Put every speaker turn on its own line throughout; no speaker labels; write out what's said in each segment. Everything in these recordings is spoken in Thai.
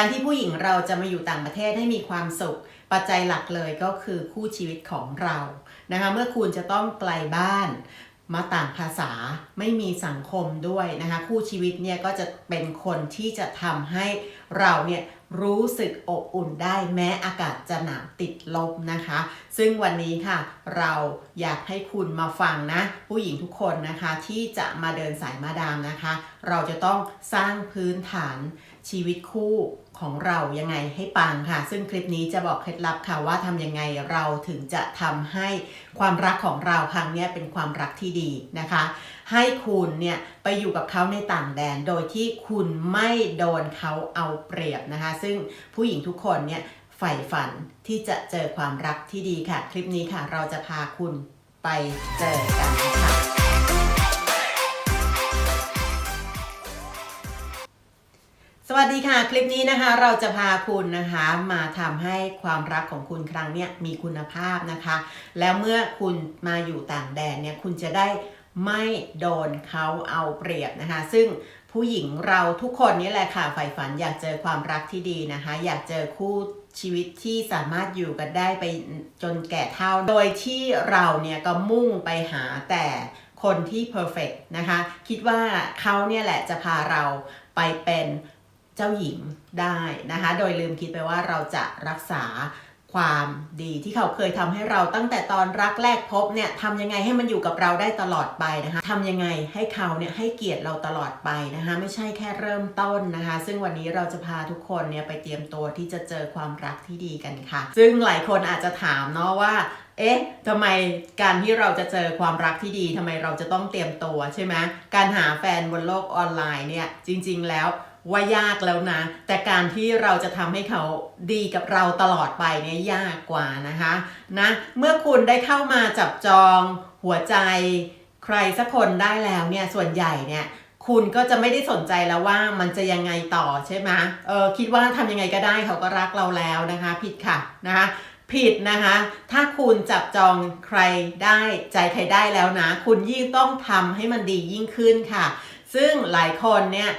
การที่ผู้หญิงเราจะมาอยู่ต่างประเทศให้มีความสุข ปัจจัยหลักเลยก็คือคู่ชีวิตของเรานะคะเมื่อคุณจะต้องไกลบ้านมาต่างภาษาไม่มีสังคมด้วยนะคะคู่ชีวิตเนี่ยก็จะเป็นคนที่จะทำให้เราเนี่ยรู้สึกอบอุ่นได้แม้อากาศจะหนาวติดลบนะคะ ซึ่งวันนี้ค่ะเราอยากให้คุณมาฟังนะ ผู้หญิงทุกคนนะคะที่จะมาเดินสายมาดามนะคะ เราจะต้องสร้างพื้นฐานชีวิตคู่ ของเรายังไงให้ปังค่ะ ซึ่งคลิปนี้จะบอกเคล็ดลับค่ะว่าทำยังไงเราถึงจะทำให้ความรักของเราครั้งนี้เป็นความรักที่ดีนะคะ ให้คุณเนี่ยไปอยู่กับเขาในต่างแดนโดยที่คุณไม่โดนเขาเอาเปรียบนะคะ ซึ่งผู้หญิงทุกคนเนี่ยใฝ่ฝันที่จะเจอความรักที่ดีค่ะ คลิปนี้ค่ะเราจะพาคุณไปเจอกันค่ะ สวัสดีค่ะ คลิปนี้นะคะเราจะพาคุณนะคะมาทำให้ความรักของคุณครั้งเนี้ยมีคุณภาพนะคะ แล้วเมื่อคุณมาอยู่ต่างแดนเนี่ยคุณจะได้ไม่โดนเขาเอาเปรียบนะคะ ซึ่งผู้หญิงเราทุกคนนี่แหละค่ะใฝ่ฝันอยากเจอความรักที่ดีนะคะ อยากเจอคู่ชีวิตที่สามารถอยู่กันได้ไปจนแก่เฒ่า โดยที่เราเนี่ยก็มุ่งไปหาแต่คนที่เพอร์เฟกนะคะ คิดว่าเขาเนี่ยแหละจะพาเราไปเป็น เจ้าหญิงได้นะคะ โดยลืมคิดไปว่าเราจะรักษาความดีที่เขาเคยทำให้เราตั้งแต่ตอนรักแรกพบเนี่ยทำยังไงให้มันอยู่กับเราได้ตลอดไปนะคะทำยังไงให้เขาเนี่ยให้เกียรติเราตลอดไปนะคะ ไม่ใช่แค่เริ่มต้นนะคะ ซึ่งวันนี้เราจะพาทุกคนเนี่ยไปเตรียมตัวที่จะเจอความรักที่ดีกันค่ะ ซึ่งหลายคนอาจจะถามเนาะว่าเอ๊ะทำไมการที่เราจะเจอความรักที่ดีทำไมเราจะต้องเตรียมตัวใช่ไหมการหาแฟนบนโลกออนไลน์เนี่ยจริง ๆ แล้ว ว่ายากแล้วนะ แต่การที่เราจะทำให้เขาดีกับเราตลอดไปเนี่ยยากกว่านะคะนะเมื่อคุณได้เข้ามาจับจองหัวใจใครสักคนได้แล้วเนี่ยส่วนใหญ่เนี่ยคุณก็จะไม่ได้สนใจแล้วว่ามันจะยังไงต่อใช่ไหมเออคิดว่าทำยังไงก็ได้เขาก็รักเราแล้วนะคะ ผิดค่ะนะคะผิดนะคะ ถ้าคุณจับจองใครได้ใจใครได้แล้วนะ คุณยิ่งต้องทำให้มันดียิ่งขึ้นค่ะ ซึ่งหลายคนเนี่ย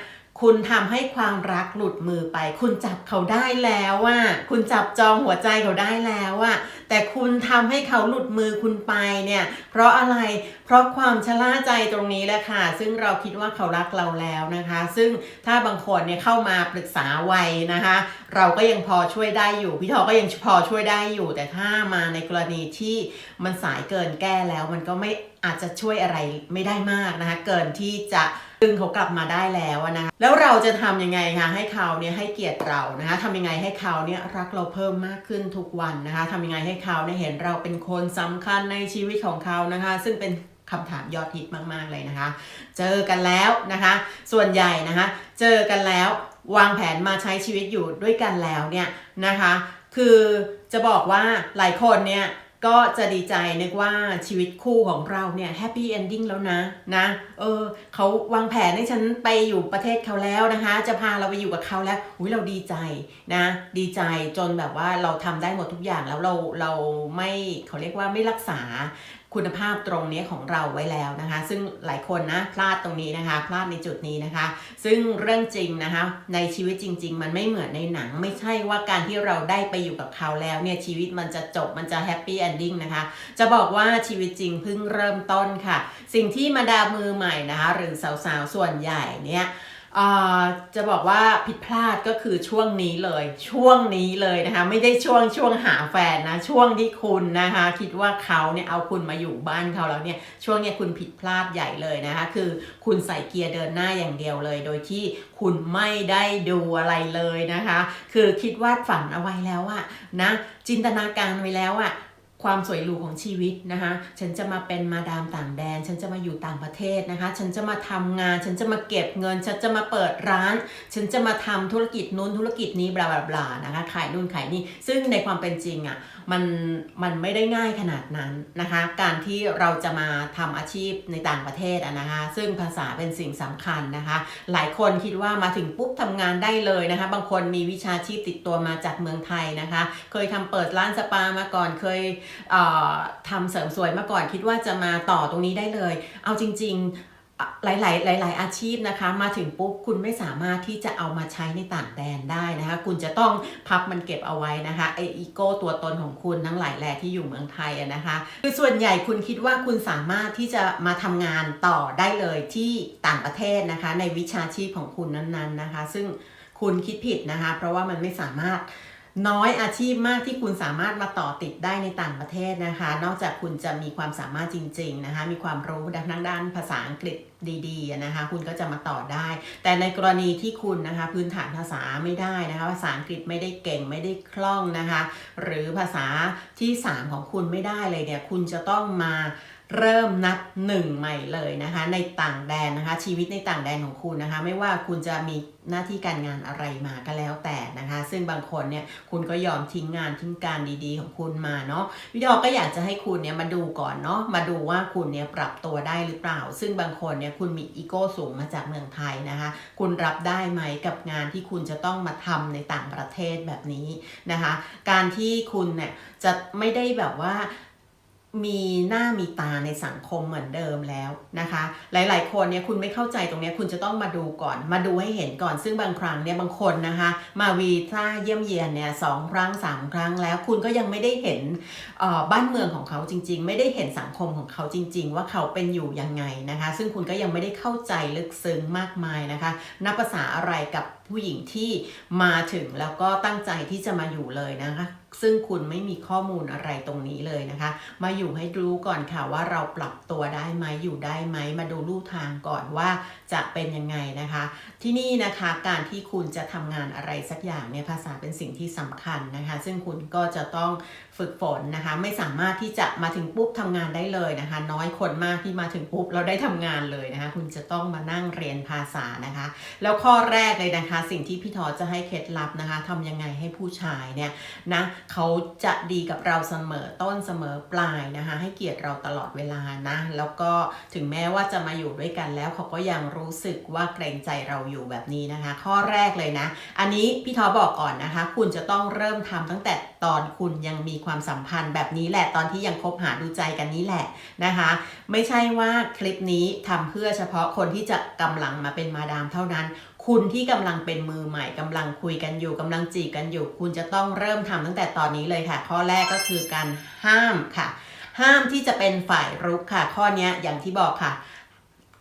คุณทำให้ความรักหลุดมือไป คุณจับเขาได้แล้วว่าคุณจับจองหัวใจเขาได้แล้วว่าแต่คุณทำให้เขาหลุดมือคุณไปเนี่ย เพราะอะไร เพราะความชะล่าใจตรงนี้แหละค่ะ ซึ่งเราคิดว่าเขารักเราแล้วนะคะ ซึ่งถ้าบางคนเนี่ยเข้ามาปรึกษาไวนะคะ เราก็ยังพอช่วยได้อยู่ พี่ทอก็ยังพอช่วยได้อยู่ แต่ถ้ามาในกรณีที่มันสายเกินแก้แล้ว มันก็ไม่อาจจะช่วยอะไรไม่ได้มากนะคะ เกินที่จะ ดึงเขากลับมาได้แล้วนะคะแล้วเราจะทำยังไงคะให้เขาเนี่ยให้เกียรติเรานะคะทำยังไงให้เขาเนี่ยรักเราเพิ่มมากขึ้นทุกวันนะคะทำยังไงให้เขาเนี่ยเห็นเราเป็นคนสำคัญในชีวิตของเขานะคะ ซึ่งเป็นคำถามยอดฮิตมาก ๆ เลยนะคะ เจอกันแล้วนะคะ ส่วนใหญ่นะคะ เจอกันแล้ววางแผนมาใช้ชีวิตอยู่ด้วยกันแล้วเนี่ยนะคะ คือจะบอกว่าหลายคนเนี่ย ก็จะดีใจนึกว่าชีวิตคู่ของเราเนี่ยแฮปปี้เอนดิ้งแล้วนะนะเออเขาวางแผนให้ฉันไปอยู่ประเทศเขาแล้วนะคะ จะพาเราไปอยู่กับเขาแล้วอุ้ยเราดีใจนะ ดีใจจนแบบว่าเราทำได้หมดทุกอย่างแล้วเราเราไม่เขาเรียกว่าไม่รักษา คุณภาพตรงนี้ของเราไว้แล้วนะคะ ซึ่งหลายคนนะพลาดตรงนี้นะคะ พลาดในจุดนี้นะคะ ซึ่งเรื่องจริงนะคะ ในชีวิตจริง ๆ มันไม่เหมือนในหนัง ไม่ใช่ว่าการที่เราได้ไปอยู่กับเขาแล้วเนี่ยชีวิตมันจะจบมันจะแฮปปี้เอนดิ้งนะคะ จะบอกว่าชีวิตจริงเพิ่งเริ่มต้นค่ะ สิ่งที่มาดามือใหม่นะคะ หรือสาวๆส่วนใหญ่เนี่ย จะบอกว่าผิดพลาดก็คือช่วงนี้เลย ช่วงนี้เลยนะคะไม่ได้ช่วงช่วงหาแฟนนะช่วงที่คุณนะคะคิดว่าเขาเนี่ยเอาคุณมาอยู่บ้านเขาแล้วเนี่ยช่วงเนี้ยคุณผิดพลาดใหญ่เลยนะคะคือคุณใส่เกียร์เดินหน้าอย่างเดียวเลย โดยที่คุณไม่ได้ดูอะไรเลยนะคะ คือคิดวาดฝันเอาไว้แล้วอะนะจินตนาการไว้แล้วอะ ความสวยหรูของชีวิตนะคะ ฉันจะมาเป็นมาดามต่างแดน ฉันจะมาอยู่ต่างประเทศนะคะ ฉันจะมาทำงาน ฉันจะมาเก็บเงิน ฉันจะมาเปิดร้าน ฉันจะมาทำธุรกิจนู้นธุรกิจนี้บลาบลานะคะ ขายนู่นขายนี่ ซึ่งในความเป็นจริงอะ่ะ มันมันไม่ได้ง่ายขนาดนั้นนะคะ การที่เราจะมาทำอาชีพในต่างประเทศอะนะคะ ซึ่งภาษาเป็นสิ่งสำคัญนะคะ หลายคนคิดว่ามาถึงปุ๊บทำงานได้เลยนะคะ บางคนมีวิชาชีพติดตัวมาจากเมืองไทยนะคะ เคยทำเปิดร้านสปามาก่อน เคยเทำเสริมสวยมาก่อน คิดว่าจะมาต่อตรงนี้ได้เลย เอาจริง ๆ หลาย ๆ หลาย ๆ อาชีพนะคะ มาถึงปุ๊บคุณไม่สามารถที่จะเอามาใช้ในต่างแดนได้นะคะ คุณจะต้องพับมันเก็บเอาไว้นะคะไออีโก้ตัวตนของคุณทั้งหลายแหล่ที่อยู่เมืองไทยนะคะ คือส่วนใหญ่คุณคิดว่าคุณสามารถที่จะมาทำงานต่อได้เลยที่ต่างประเทศนะคะ ในวิชาชีพของคุณนั้น ๆ นะคะ ซึ่งคุณคิดผิดนะคะ เพราะว่ามันไม่สามารถ น้อยอาชีพมากที่คุณสามารถมาต่อติดได้ในต่างประเทศนะคะ นอกจากคุณจะมีความสามารถจริง ๆนะคะ มีความรู้ด้านด้านภาษาอังกฤษดีๆนะคะ คุณก็จะมาต่อได้ แต่ในกรณีที่คุณนะคะ พื้นฐานภาษาไม่ได้นะคะ ภาษาอังกฤษไม่ได้เก่งไม่ได้คล่องนะคะ หรือภาษาที่ 3 ของคุณไม่ได้เลยเนี่ย คุณจะต้องมา เริ่มนับหนึ่งใหม่เลยนะคะ ในต่างแดนนะคะ ชีวิตในต่างแดนของคุณนะคะ ไม่ว่าคุณจะมีหน้าที่การงานอะไรมาก็แล้วแต่นะคะ ซึ่งบางคนเนี่ยคุณก็ยอมทิ้งงานทิ้งการดีๆ ของคุณมาเนาะวิดีโอก็อยากจะให้คุณเนี่ยมาดูก่อนเนาะมาดูว่าคุณเนี่ยปรับตัวได้หรือเปล่า ซึ่งบางคนเนี่ยคุณมีอีโก้สูงมาจากเมืองไทยนะคะ คุณรับได้ไหมกับงานที่คุณจะต้องมาทำในต่างประเทศแบบนี้นะคะ การที่คุณเนี่ยจะไม่ได้แบบว่า มีหน้ามีตาในสังคมเหมือนเดิมแล้วนะคะ หลาย ๆ คนเนี่ยคุณไม่เข้าใจตรงนี้คุณจะต้องมาดูก่อน มาดูให้เห็นก่อน ซึ่งบางครั้งเนี่ยบางคนนะคะ มาวีซ่าเยี่ยมเยียนเนี่ยสองครั้งสามครั้งแล้ว คุณก็ยังไม่ได้เห็นบ้านเมืองของเขาจริง ๆ ไม่ได้เห็นสังคมของเขาจริง ๆ ว่าเขาเป็นอยู่ยังไงนะคะ ซึ่งคุณก็ยังไม่ได้เข้าใจลึกซึ้งมากมายนะคะ นับภาษาอะไรกับ ผู้หญิงที่มาถึงแล้วก็ตั้งใจที่จะมาอยู่เลยนะคะ ซึ่งคุณไม่มีข้อมูลอะไรตรงนี้เลยนะคะ มาอยู่ให้รู้ก่อนค่ะว่าเราปรับตัวได้ไหมอยู่ได้ไหมมาดูลู่ทางก่อนว่าจะเป็นยังไงนะคะ ที่นี่นะคะการที่คุณจะทำงานอะไรสักอย่างเนี่ยภาษาเป็นสิ่งที่สำคัญนะคะ ซึ่งคุณก็จะต้อง ฝึกฝนนะคะไม่สามารถที่จะมาถึงปุ๊บทำงานได้เลยนะคะ น้อยคนมากที่มาถึงปุ๊บเราได้ทำงานเลยนะคะ คุณจะต้องมานั่งเรียนภาษานะคะ แล้วข้อแรกเลยนะคะ สิ่งที่พี่ทอจะให้เคล็ดลับนะคะทำยังไงให้ผู้ชายเนี่ยนะเขาจะดีกับเราเสมอต้นเสมอปลายนะคะ ให้เกียรติเราตลอดเวลานะแล้วก็ถึงแม้ว่าจะมาอยู่ด้วยกันแล้วเขาก็ยังรู้สึกว่าเกรงใจเราอยู่แบบนี้นะคะ ข้อแรกเลยนะ อันนี้พี่ทอบอกก่อนนะคะ คุณจะต้องเริ่มทำตั้งแต่ตอนคุณยังมีความความสัมพันธ์แบบนี้แหละตอนที่ยังคบหาดูใจกันนี้แหละนะคะ ไม่ใช่ว่าคลิปนี้ทำเพื่อเฉพาะคนที่จะกำลังมาเป็นมาดามเท่านั้น คุณที่กำลังเป็นมือใหม่กำลังคุยกันอยู่กำลังจีบกันอยู่ คุณจะต้องเริ่มทำตั้งแต่ตอนนี้เลยค่ะ ข้อแรกก็คือการห้ามค่ะ ห้ามที่จะเป็นฝ่ายรุกค่ะ ข้อนี้อย่างที่บอกค่ะ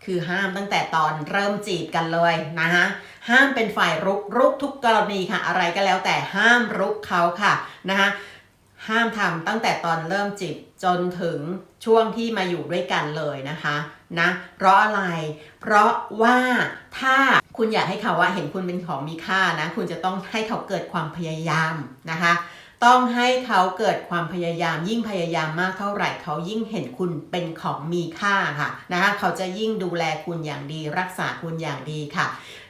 คือห้ามตั้งแต่ตอนเริ่มจีบกันเลยนะคะห้ามเป็นฝ่ายรุกรุกทุกกรณีค่ะ อะไรก็แล้วแต่ห้ามรุกเขาค่ะนะคะ ห้ามทำตั้งแต่ตอนเริ่มจีบจนถึงช่วงที่มาอยู่ด้วยกันเลยนะคะนะเพราะอะไร เพราะว่าถ้าคุณอยากให้เขาว่าเห็นคุณเป็นของมีค่านะ คุณจะต้องให้เขาเกิดความพยายามนะคะ ต้องให้เขาเกิดความพยายาม ยิ่งพยายามมากเท่าไหร่เขายิ่งเห็นคุณเป็นของมีค่าค่ะนะคะเขาจะยิ่งดูแลคุณอย่างดี รักษาคุณอย่างดีค่ะ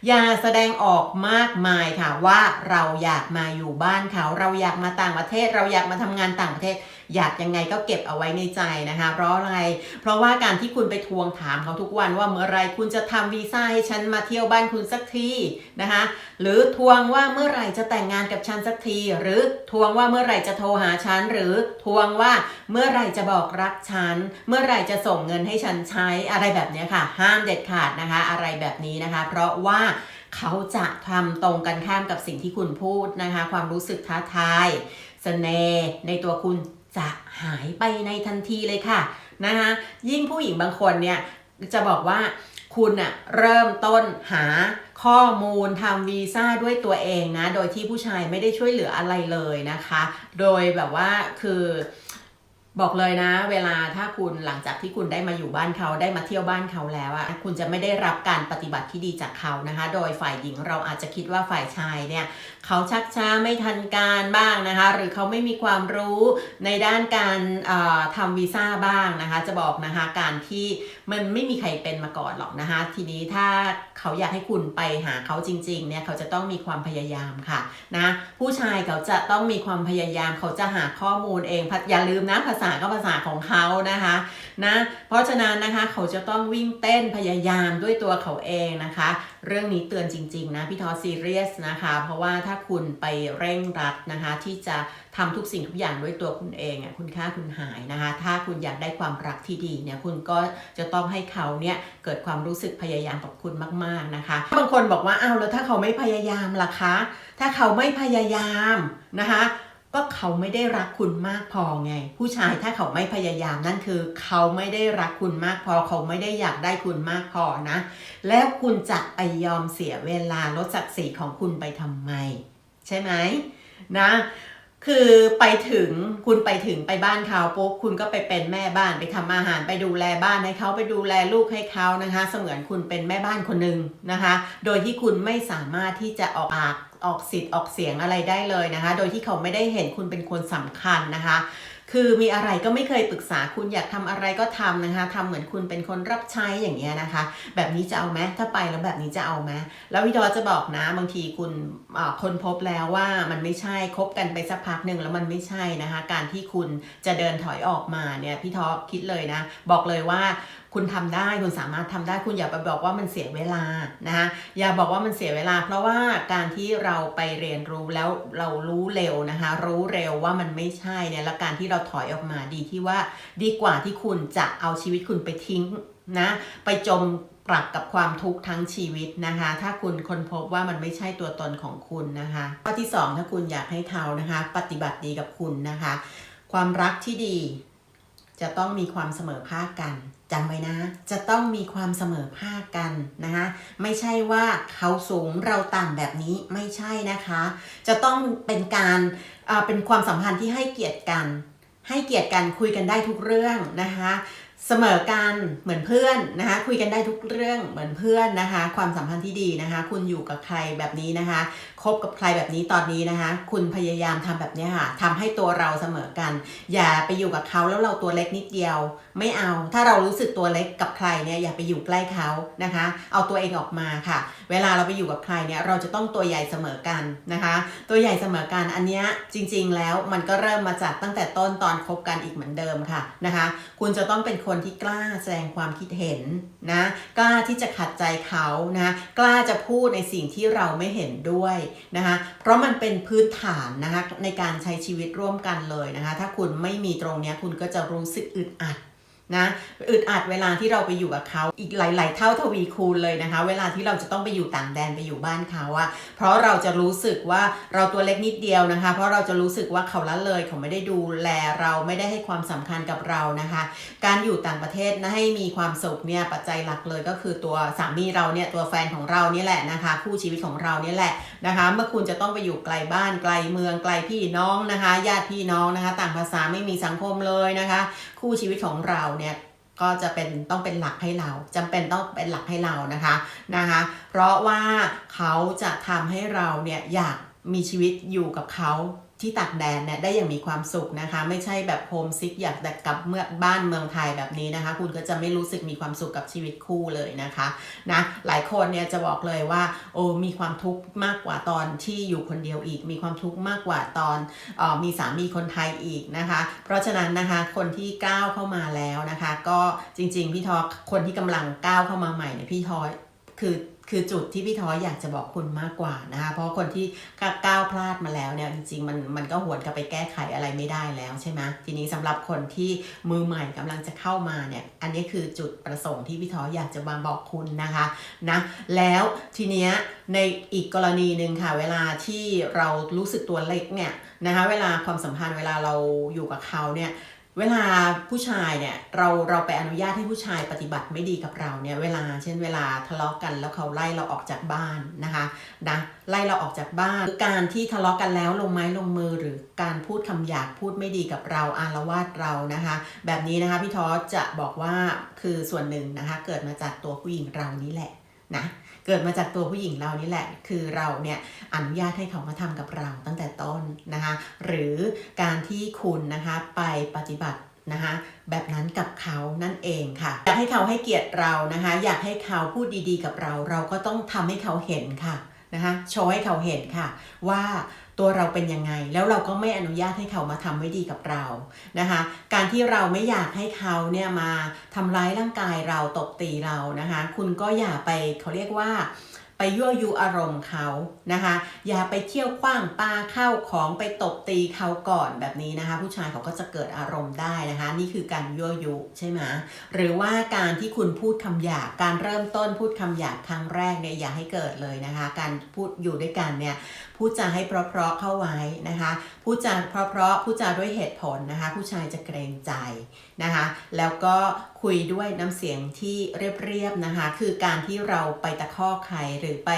อย่าแสดงออกมากมายค่ะว่าเราอยากมาอยู่บ้านเขา เราอยากมาต่างประเทศ เราอยากมาทำงานต่างประเทศ อยากยังไงก็เก็บเอาไว้ในใจนะคะ เพราะอะไร เพราะว่าการที่คุณไปทวงถามเขาทุกวันว่าเมื่อไรคุณจะทำวีซ่าให้ฉันมาเที่ยวบ้านคุณสักทีนะคะ หรือทวงว่าเมื่อไรจะแต่งงานกับฉันสักที หรือทวงว่าเมื่อไรจะโทรหาฉัน หรือทวงว่าเมื่อไรจะบอกรักฉัน เมื่อไรจะส่งเงินให้ฉันใช้อะไรแบบนี้ค่ะ ห้ามเด็ดขาดนะคะ อะไรแบบนี้นะคะ เพราะว่าเขาจะทำตรงกันข้ามกับสิ่งที่คุณพูดนะคะ ความรู้สึกท้าทายสเสน่ห์ในตัวคุณ จะหายไปในทันทีเลยค่ะนะคะยิ่งผู้หญิงบางคนเนี่ยจะบอกว่าคุณอะเริ่มต้นหาข้อมูลทำวีซ่าด้วยตัวเองนะ โดยที่ผู้ชายไม่ได้ช่วยเหลืออะไรเลยนะคะ โดยแบบว่าคือบอกเลยนะ เวลาถ้าคุณหลังจากที่คุณได้มาอยู่บ้านเขาได้มาเที่ยวบ้านเขาแล้วอะคุณจะไม่ได้รับการปฏิบัติที่ดีจากเขานะคะ โดยฝ่ายหญิงเราอาจจะคิดว่าฝ่ายชายเนี่ย เขาชักช้าไม่ทันการบ้างนะคะ หรือเขาไม่มีความรู้ในด้านการทำวีซ่าบ้างนะคะ จะบอกนะคะการที่มันไม่มีใครเป็นมาก่อนหรอกนะคะ ทีนี้ถ้าเขาอยากให้คุณไปหาเขาจริงๆเนี่ยเขาจะต้องมีความพยายามค่ะนะผู้ชายเขาจะต้องมีความพยายามเขาจะหาข้อมูลเองอย่าลืมนะภาษาก็ภาษาของเขานะคะนะเพราะฉะนั้นนะคะเขาจะต้องวิ่งเต้นพยายามด้วยตัวเขาเองนะคะเรื่องนี้เตือนจริงๆนะพี่ทอซีเรียสนะคะ เพราะว่าถ้าคุณไปเร่งรัดนะคะ ที่จะทำทุกสิ่งทุกอย่างด้วยตัวคุณเองอะคุณค่าคุณหายนะคะ ถ้าคุณอยากได้ความรักที่ดีเนี่ยคุณก็จะต้องให้เขาเนี่ยเกิดความรู้สึกพยายามกับคุณมากๆนะคะบางคนบอกว่าอ้าวแล้วถ้าเขาไม่พยายามล่ะคะ ถ้าเขาไม่พยายามนะคะ ก็เขาไม่ได้รักคุณมากพอไง ผู้ชายถ้าเขาไม่พยายามนั่นคือ เขาไม่ได้รักคุณมากพอ เขาไม่ได้อยากได้คุณมากพอนะ แล้วคุณจะไปยอมเสียเวลาลดศักดิ์ศรีของคุณไปทำไม ใช่ไหมนะคือไปถึงคุณไปถึงไปบ้านเขาปุ๊บคุณก็ไปเป็นแม่บ้านไปทำอาหารไปดูแลบ้านให้เขาไปดูแลลูกให้เขานะคะ เสมือนคุณเป็นแม่บ้านคนหนึ่งนะคะ โดยที่คุณไม่สามารถที่จะออกปาก ออกสิทธิ์ออกเสียงอะไรได้เลยนะคะ โดยที่เขาไม่ได้เห็นคุณเป็นคนสำคัญนะคะ คือมีอะไรก็ไม่เคยปรึกษาคุณอยากทำอะไรก็ทำนะคะทำเหมือนคุณเป็นคนรับใช้อย่างเงี้ยนะคะ แบบนี้จะเอาไหมถ้าไปแล้วแบบนี้จะเอาไหมแล้วพี่ดอจะบอกนะบางทีคุณคนพบแล้วว่ามันไม่ใช่คบกันไปสักพักหนึ่งแล้วมันไม่ใช่นะคะ การที่คุณจะเดินถอยออกมาเนี่ยพี่ท็อคิดเลยนะ บอกเลยว่า คุณทำได้คุณสามารถทำได้คุณอย่าไปบอกว่ามันเสียเวลานะคะอย่าบอกว่ามันเสียเวลา เพราะว่าการที่เราไปเรียนรู้แล้วเรารู้เร็วนะคะ รู้เร็วว่ามันไม่ใช่เนี่ยแล้วการที่เราถอยออกมาดีที่ว่าดีกว่าที่คุณจะเอาชีวิตคุณไปทิ้งนะไปจมปรักกับความทุกข์ทั้งชีวิตนะคะ ถ้าคุณค้นพบว่ามันไม่ใช่ตัวตนของคุณนะคะข้อที่สองถ้าคุณอยากให้เขานะคะ ปฏิบัติดีกับคุณนะคะ ความรักที่ดีจะต้องมีความเสมอภาคกัน จำไว้นะ จะต้องมีความเสมอภาคกันนะคะไม่ใช่ว่าเขาสูงเราต่ำแบบนี้ไม่ใช่นะคะ จะต้องเป็นการอ่าเป็นความสัมพันธ์ที่ให้เกียรติกัน ให้เกียรติกันคุยกันได้ทุกเรื่องนะคะเสมอกันเหมือนเพื่อนนะคะคุยกันได้ทุกเรื่องเหมือนเพื่อนนะคะ ความสัมพันธ์ที่ดีนะคะ คุณอยู่กับใครแบบนี้นะคะคบกับใครแบบนี้ตอนนี้นะคะ คุณพยายามทำแบบนี้ค่ะทำให้ตัวเราเสมอกัน อย่าไปอยู่กับเขาแล้วเราตัวเล็กนิดเดียว ไม่เอา ถ้าเรารู้สึกตัวเล็กกับใครเนี่ยอย่าไปอยู่ใกล้เขานะคะ เอาตัวเองออกมาค่ะ เวลาเราไปอยู่กับใครเนี่ยเราจะต้องตัวใหญ่เสมอกันนะคะ ตัวใหญ่เสมอกันอันนี้จริง ๆ แล้วมันก็เริ่มมาจากตั้งแต่ต้นตอนคบกันอีกเหมือนเดิมค่ะนะคะ คุณจะต้องเป็นคนที่กล้าแสดงความคิดเห็นนะกล้าที่จะขัดใจเขานะกล้าจะพูดในสิ่งที่เราไม่เห็นด้วยนะคะเพราะมันเป็นพื้นฐานนะคะในการใช้ชีวิตร่วมกันเลยนะคะ ถ้าคุณไม่มีตรงนี้คุณก็จะรู้สึกอึดอัด นะอึดอัดเวลาที่เราไปอยู่กับเขาอีกหลาย ๆ เท่าทวีคูณเลยนะคะ เวลาที่เราจะต้องไปอยู่ต่างแดนไปอยู่บ้านเขาอะเพราะเราจะรู้สึกว่าเราตัวเล็กนิดเดียวนะคะ เพราะเราจะรู้สึกว่าเขาละเลยเขาไม่ได้ดูแลเราไม่ได้ให้ความสำคัญกับเรานะคะ การอยู่ต่างประเทศนะให้มีความสุขเนี่ยปัจจัยหลักเลยก็คือตัวสามีเราเนี่ยตัวแฟนของเรานี่แหละนะคะ คู่ชีวิตของเรานี่แหละนะคะ เมื่อคุณจะต้องไปอยู่ไกลบ้านไกลเมืองไกลพี่น้องนะคะ ญาติพี่น้องนะคะ ต่างภาษาไม่มีสังคมเลยนะคะ คู่ชีวิตของเราเนี่ยก็จะเป็นต้องเป็นหลักให้เราจำเป็นต้องเป็นหลักให้เรานะคะนะคะ เพราะว่าเขาจะทำให้เราเนี่ยอยากมีชีวิตอยู่กับเขา ที่ตางแดนเนี่ยได้อย่างมีความสุขนะคะ ไม่ใช่แบบโฮมซิกอยากแต่กลับเมื่อบ้านเมืองไทยแบบนี้นะคะ คุณก็จะไม่รู้สึกมีความสุขกับชีวิตคู่เลยนะคะนะหลายคนเนี่ยจะบอกเลยว่า โอ้มีความทุกข์มากกว่าตอนที่อยู่คนเดียวอีก มีความทุกข์มากกว่าตอนออมีสามีคนไทยอีกนะคะ เพราะฉะนั้นนะคะคนที่ก้าวเข้ามาแล้วนะคะ ก็จริงๆพี่ทอคนที่กำลังก้าวเข้ามาใหม่เนี่ยพี่ทอคือ คือจุดที่พี่ท้ออยากจะบอกคุณมากกว่านะคะเพราะคนที่ก้าวพลาดมาแล้วเนี่ยจริงๆมันมันก็หวนกลับไปแก้ไขอะไรไม่ได้แล้วใช่ไหมทีนี้สำหรับคนที่มือใหม่กำลังจะเข้ามาเนี่ยอันนี้คือจุดประสงค์ที่พี่ท้ออยากจะมาบอกคุณนะคะนะแล้วทีเนี้ยในอีกกรณีหนึ่งค่ะเวลาที่เรารู้สึกตัวเล็กเนี่ยนะคะเวลาความสัมพันธ์เวลาเราอยู่กับเขาเนี่ย เวลาผู้ชายเนี่ยเราเราไปอนุญาตให้ผู้ชายปฏิบัติไม่ดีกับเราเนี่ยเวลาเช่นเวลาทะเลาะกันแล้วเขาไล่เราออกจากบ้านนะคะนะไล่เราออกจากบ้านหรือการที่ทะเลาะกันแล้วลงไม้ลงมือหรือการพูดคำหยาบพูดไม่ดีกับเราอารวาสเรานะคะ แบบนี้นะคะพี่ทอจะบอกว่าคือส่วนหนึ่งนะคะเกิดมาจากตัวผู้หญิงเรานี่แหละนะ เกิดมาจากตัวผู้หญิงเรานี่แหละ คือเราเนี่ยอนุญาตให้เขามาทำกับเราตั้งแต่ต้นนะคะหรือการที่คุณนะคะไปปฏิบัตินะคะแบบนั้นกับเขานั่นเองค่ะ อยากให้เขาให้เกียรติเรานะคะ อยากให้เขาพูดดีๆ กับเรา เราก็ต้องทำให้เขาเห็นค่ะนะคะโชว์ให้เขาเห็นค่ะว่า ตัวเราเป็นยังไง แล้วเราก็ไม่อนุญาตให้เขามาทำไม่ดีกับเรานะคะ การที่เราไม่อยากให้เขาเนี่ยมาทำร้ายร่างกายเราตบตีเรานะคะ คุณก็อย่าไปเขาเรียกว่าไปยั่วยุอารมณ์เขานะคะ อย่าไปเที่ยวคว้างปาเข้าของไปตบตีเขาก่อนแบบนี้นะคะ ผู้ชายเขาก็จะเกิดอารมณ์ได้นะคะ นี่คือการยั่วยุใช่ไหมหรือว่าการที่คุณพูดคำหยาบการเริ่มต้นพูดคำหยาบครั้งแรกเนี่ยอย่าให้เกิดเลยนะคะ การพูดอยู่ด้วยกันเนี่ย พูดจาให้เพราะๆเข้าไว้นะคะพูดจาเพราะๆพูดจาด้วยเหตุผลนะคะ ผู้ชายจะเกรงใจนะคะ แล้วก็คุยด้วยน้ำเสียงที่เรียบๆนะคะ คือการที่เราไปตะคอกใครหรือไป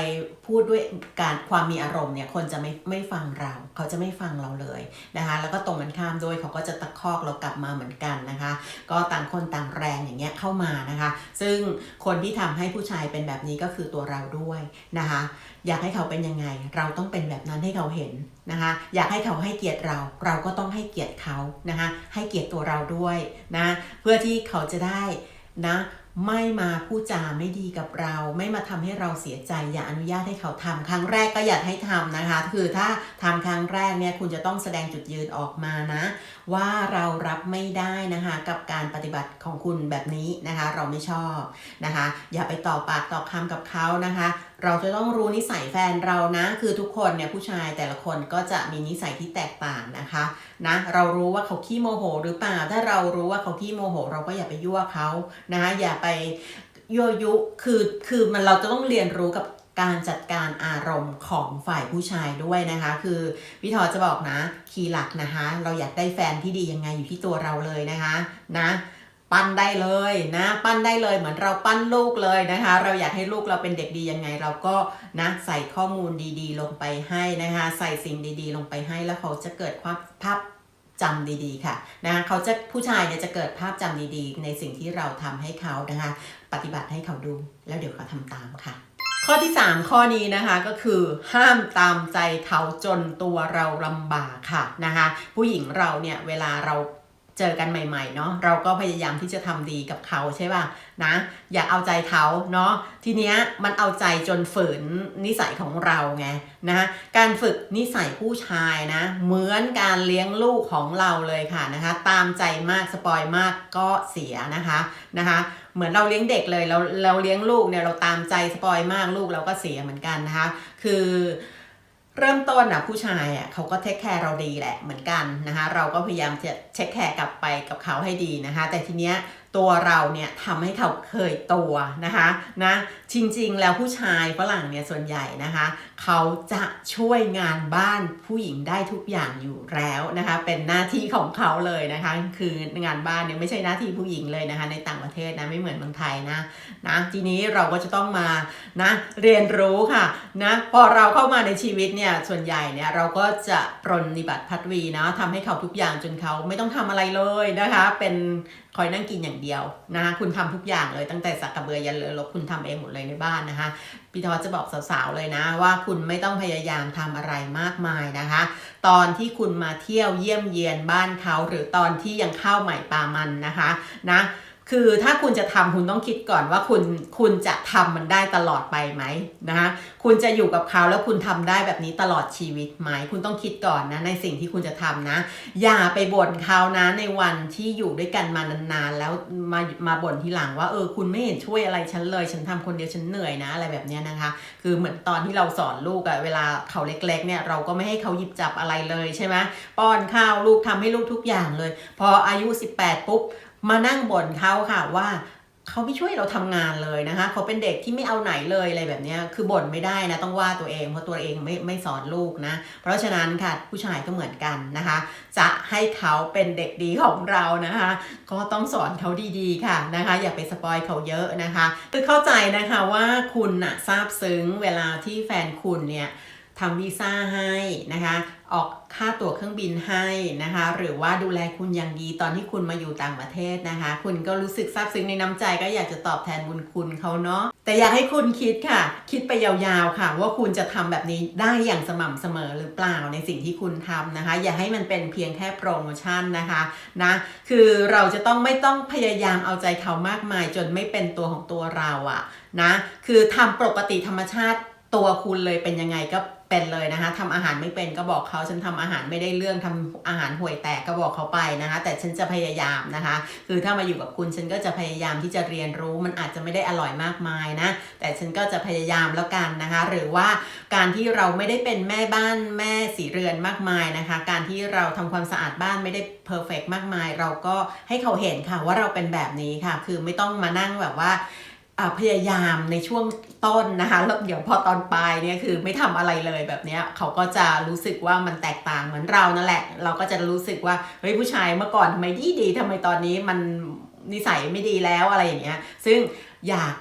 พูดด้วยการความมีอารมณ์เนี่ยคนจะไม่ไม่ฟังเรา เขาจะไม่ฟังเราเลยนะคะ แล้วก็ตรงกันข้ามด้วยเขาก็จะตะคอกเรากลับมาเหมือนกันนะคะ ก็ต่างคนต่างแรงอย่างเงี้ยเข้ามานะคะ ซึ่งคนที่ทำให้ผู้ชายเป็นแบบนี้ก็คือตัวเราด้วยนะคะ อยากให้เขาเป็นยังไง เราต้องเป็นแบบนั้นให้เขาเห็นนะคะ อยากให้เขาให้เกียรติเรา เราก็ต้องให้เกียรติเขานะคะ ให้เกียรติตัวเราด้วยนะ เพื่อที่เขาจะได้นะไม่มาพูดจาไม่ดีกับเรา ไม่มาทำให้เราเสียใจ อย่าอนุญาตให้เขาทำครั้งแรกก็อย่าให้ทำนะคะ คือถ้าทำครั้งแรกเนี่ยคุณจะต้องแสดงจุดยืนออกมานะ ว่าเรารับไม่ได้นะคะกับการปฏิบัติของคุณแบบนี้นะคะ เราไม่ชอบนะคะ อย่าไปต่อปากต่อคำกับเขานะคะ เราจะต้องรู้นิสัยแฟนเรานะ คือทุกคนเนี่ยผู้ชายแต่ละคนก็จะมีนิสัยที่แตกต่างนะคะนะเรารู้ว่าเขาขี้โมโหหรือเปล่า ถ้าเรารู้ว่าเขาขี้โมโห เราก็อย่าไปยั่วเขานะคะอย่าไปยั่วยุคือคือมันเราจะต้องเรียนรู้กับการจัดการอารมณ์ของฝ่ายผู้ชายด้วยนะคะ คือพี่ทอจะบอกนะคีย์หลักนะคะ เราอยากได้แฟนที่ดียังไงอยู่ที่ตัวเราเลยนะคะ นะ ปั้นได้เลยนะปั้นได้เลยเหมือนเราปั้นลูกเลยนะคะ เราอยากให้ลูกเราเป็นเด็กดียังไง เราก็นะใส่ข้อมูลดีๆ ลงไปให้นะคะ ใส่สิ่งดีๆ ลงไปให้แล้วเขาจะเกิดความภาพจำดีๆค่ะนะคะเขาจะผู้ชายเนี่ยจะเกิดภาพจำดีๆ ในสิ่งที่เราทำให้เขานะคะ ปฏิบัติให้เขาดูแล้วเดี๋ยวเขาทำตามค่ะข้อที่ 3 ข้อนี้นะคะก็คือห้ามตามใจเขาจนตัวเราลำบากค่ะนะคะผู้หญิงเราเนี่ยเวลาเรา เจอกันใหม่ๆเนาะเราก็พยายามที่จะทำดีกับเขาใช่ป่ะนะอยากเอาใจเขาเนาะทีเนี้ยมันเอาใจจนฝืนนิสัยของเราไงนะการฝึกนิสัยผู้ชายนะเหมือนการเลี้ยงลูกของเราเลยค่ะนะคะตามใจมากสปอยมากก็เสียนะคะนะคะเหมือนเราเลี้ยงเด็กเลยเราเราเลี้ยงลูกเนี่ยเราตามใจสปอยมากลูกเราก็เสียเหมือนกันนะคะคือ เริ่มต้นอะผู้ชายอะเขาก็เทคแคร์เราดีแหละเหมือนกันนะคะเราก็พยายามจะเช็คแคร์กลับไปกับเขาให้ดีนะคะ แต่ทีเนี้ยตัวเราเนี่ยทำให้เขาเคยตัวนะคะนะจริงๆ แล้วผู้ชายฝรั่งเนี่ยส่วนใหญ่นะคะ เขาจะช่วยงานบ้านผู้หญิงได้ทุกอย่างอยู่แล้วนะคะเป็นหน้าที่ของเขาเลยนะคะคืองานบ้านเนี่ยไม่ใช่หน้าที่ผู้หญิงเลยนะคะในต่างประเทศนะไม่เหมือนเมืองไทยนะนะทีนี้เราก็จะต้องมานะเรียนรู้ค่ะนะพอเราเข้ามาในชีวิตเนี่ยส่วนใหญ่เนี่ยเราก็จะปรนนิบัติพัดวีนะทำให้เขาทุกอย่างจนเขาไม่ต้องทำอะไรเลยนะคะเป็นคอยนั่งกินอย่างเดียวนะคะคุณทำทุกอย่างเลยตั้งแต่สักกระเบือยันเรือรบคุณทำเองหมดเลยในบ้านนะคะพี่ทอจะบอกสาวๆเลยนะว่าคุณไม่ต้องพยายามทำอะไรมากมายนะคะ ตอนที่คุณมาเที่ยวเยี่ยมเยียนบ้านเขาหรือตอนที่ยังเข้าใหม่ปามันนะคะนะ คือถ้าคุณจะทำคุณต้องคิดก่อนว่าคุณคุณจะทำมันได้ตลอดไปไหมนะคะคุณจะอยู่กับเขาแล้วคุณทำได้แบบนี้ตลอดชีวิตไหม คุณต้องคิดก่อนนะในสิ่งที่คุณจะทำนะ อย่าไปบ่นเขานะในวันที่อยู่ด้วยกันมานานๆ แล้วมามาบ่นทีหลังว่าเออคุณไม่เห็นช่วยอะไรฉันเลย ฉันทำคนเดียวฉันเหนื่อยนะอะไรแบบนี้นะคะ คือเหมือนตอนที่เราสอนลูกอะเวลาเขาเล็กๆเนี่ยเราก็ไม่ให้เขาหยิบจับอะไรเลยใช่ไหมป้อนข้าวลูกทำให้ลูกทุกอย่างเลย พออายุ 18 ปุ๊บ มานั่งบ่นเขาค่ะว่าเขาไม่ช่วยเราทำงานเลยนะคะเขาเป็นเด็กที่ไม่เอาไหนเลยอะไรแบบนี้คือบ่นไม่ได้นะต้องว่าตัวเองเพราะตัวเองไม่ไม่สอนลูกนะ เพราะฉะนั้นค่ะผู้ชายก็เหมือนกันนะคะ จะให้เขาเป็นเด็กดีของเรานะคะ ก็ต้องสอนเขาดีๆค่ะนะคะ อย่าไปสปอยเขาเยอะนะคะคือเข้าใจนะคะว่าคุณน่ะซาบซึ้งเวลาที่แฟนคุณเนี่ยทำวีซ่าให้นะคะ ออกค่าตั๋วเครื่องบินให้นะคะ หรือว่าดูแลคุณอย่างดีตอนที่คุณมาอยู่ต่างประเทศนะคะ คุณก็รู้สึกซาบซึ้งในน้ำใจก็อยากจะตอบแทนบุญคุณเขาเนาะแต่อยากให้คุณคิดค่ะ คิดไปยาวๆค่ะ ว่าคุณจะทำแบบนี้ได้อย่างสม่ำเสมอหรือเปล่าในสิ่งที่คุณทำนะคะ อย่าให้มันเป็นเพียงแค่โปรโมชั่นนะคะนะคือเราจะต้องไม่ต้องพยายามเอาใจเขามากมาย จนไม่เป็นตัวของตัวเราอะนะคือทำปกติธรรมชาติตัวคุณเลยเป็นยังไงก็ เป็นเลยนะคะทำอาหารไม่เป็นก็บอกเขาฉันทำอาหารไม่ได้เรื่องทำอาหารห่วยแตกก็บอกเขาไปนะคะ แต่ฉันจะพยายามนะคะ คือถ้ามาอยู่กับคุณฉันก็จะพยายามที่จะเรียนรู้มันอาจจะไม่ได้อร่อยมากมายนะ แต่ฉันก็จะพยายามแล้วกันนะคะ หรือว่าการที่เราไม่ได้เป็นแม่บ้านแม่สีเรือนมากมายนะคะ การที่เราทำความสะอาดบ้านไม่ได้เพอร์เฟกมากมาย เราก็ให้เขาเห็นค่ะว่าเราเป็นแบบนี้ค่ะ คือไม่ต้องมานั่งแบบว่า พยายามในช่วงต้นนะคะแล้วเดี๋ยวพอตอนปลายเนี่ยคือไม่ทำอะไรเลยแบบเนี้ยเขาก็จะรู้สึกว่ามันแตกต่างเหมือนเรานั่นแหละ เราก็จะรู้สึกว่าเฮ้ยผู้ชายเมื่อก่อนทำไมดีดีทำไมตอนนี้มันนิสัยไม่ดีแล้วอะไรอย่างเงี้ย ซึ่งอยาก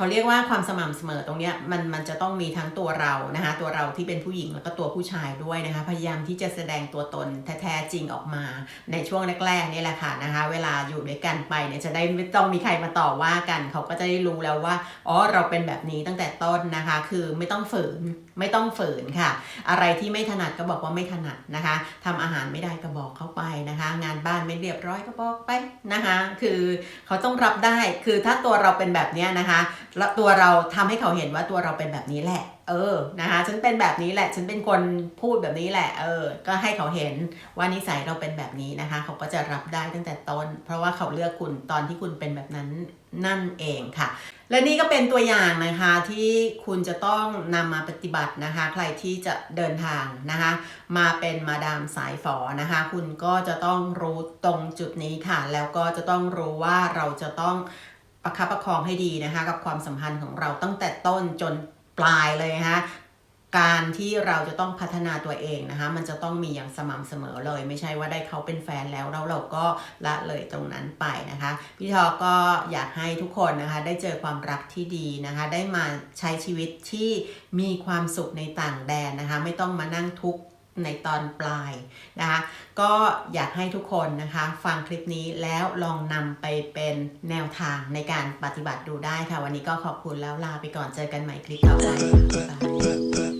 เขาเรียกว่าความสม่ำเสมอตรงเนี้ยมันมันจะต้องมีทั้งตัวเรานะคะตัวเราที่เป็นผู้หญิงแล้วก็ตัวผู้ชายด้วยนะคะพยายามที่จะแสดงตัวตนแท้จริงออกมาในช่วงแรกๆนี่แหละค่ะนะคะเวลาอยู่ด้วยกันไปเนี่ยจะได้ไม่ต้องมีใครมาต่อว่ากันเขาก็จะได้รู้แล้วว่าอ๋อเราเป็นแบบนี้ตั้งแต่ต้นนะคะ คือไม่ต้องฝืนไม่ต้องฝืนค่ะ อะไรที่ไม่ถนัดก็บอกว่าไม่ถนัดนะคะทำอาหารไม่ได้ก็บอกเขาไปนะคะ งานบ้านไม่เรียบร้อยก็บอกไปนะคะ คือเขาต้องรับได้คือถ้าตัวเราเป็นแบบนี้นะคะแล้วตัวเราทำให้เขาเห็นว่าตัวเราเป็นแบบนี้แหละ เออนะคะฉันเป็นแบบนี้แหละ ฉันเป็นคนพูดแบบนี้แหละ เออ ก็ให้เขาเห็นว่านิสัยเราเป็นแบบนี้นะคะ เขาก็จะรับได้ตั้งแต่ต้น เพราะว่าเขาเลือกคุณตอนที่คุณเป็นแบบนั้นนั่นเองค่ะ และนี่ก็เป็นตัวอย่างนะคะที่คุณจะต้องนำมาปฏิบัตินะคะ ใครที่จะเดินทางนะคะ มาเป็นมาดามสายฝอนะคะ คุณก็จะต้องรู้ตรงจุดนี้ค่ะ แล้วก็จะต้องรู้ว่าเราจะต้อง ประคับประคองให้ดีนะคะกับความสัมพันธ์ของเราตั้งแต่ต้นจนปลายเลยนะคะการที่เราจะต้องพัฒนาตัวเองนะคะ มันจะต้องมีอย่างสม่ำเสมอเลย ไม่ใช่ว่าได้เขาเป็นแฟนแล้วแล้วเราก็ละเลยตรงนั้นไปนะคะ พี่ทอก็อยากให้ทุกคนนะคะ ได้เจอความรักที่ดีนะคะ ได้มาใช้ชีวิตที่มีความสุขในต่างแดนนะคะ ไม่ต้องมานั่งทุกข์ ในตอนปลายนะคะก็อยากให้ทุกคนนะคะฟังคลิปนี้แล้วลองนำไปเป็นแนวทางในการปฏิบัติดูได้ค่ะ วันนี้ก็ขอบคุณแล้วลาไปก่อนเจอกันใหม่คลิปต่อไปค่ะ